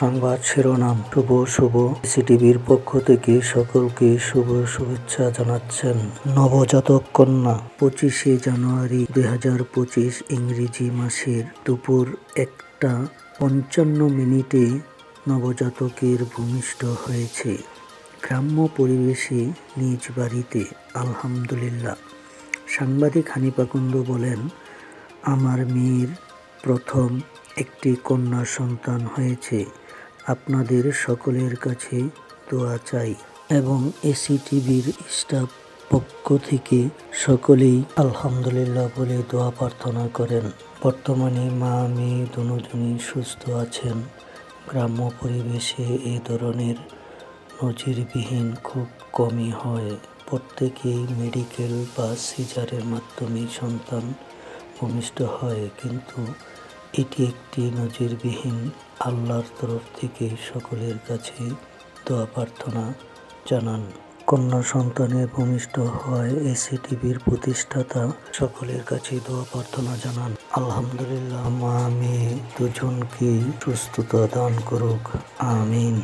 সংবাদ শিরোনাম, শুভ শুভ। সিটিভির পক্ষ থেকে সকলকে শুভ শুভেচ্ছা জানাচ্ছেন নবজাতক কন্যা, পঁচিশে জানুয়ারি দুই হাজার পঁচিশ ইংরেজি মাসের দুপুর একটা পঞ্চান্ন মিনিটে নবজাতকের ভূমিষ্ঠ হয়েছে। গ্রাম্য পরিবেশে নিজ বাড়িতে, আলহামদুলিল্লাহ। সাংবাদিক হানিপাকুন্দ বলেন, আমার মেয়ের প্রথম একটি কন্যা সন্তান হয়েছে। আপনাদের সকলের কাছে দোয়া চাই এবং এসিটিভির স্টাফ পক্ষ থেকে সকলেই আলহামদুলিল্লাহ বলে দোয়া প্রার্থনা করেন। বর্তমানে মা, মেয়ে দুজনই সুস্থ আছেন। গ্রাম্য পরিবেশে এ ধরনের নজিরবিহীন খুব কমই হয়। প্রত্যেকেই মেডিকেল বা সিজারের মাধ্যমে সন্তান ভূমিষ্ঠ হয়, কিন্তু এটি একটি নজিরবিহীন আল্লাহর তরফ থেকে সকলের কাছে দোয়া প্রার্থনা জানান। কন্যা সন্তানের ভূমিষ্ঠ হয় এসিটিভির প্রতিষ্ঠাতা সকলের কাছে দোয়া প্রার্থনা জানান। আলহামদুলিল্লাহ, মা মেয়ে দুজনকে সুস্থতা দান করুক। আমিন।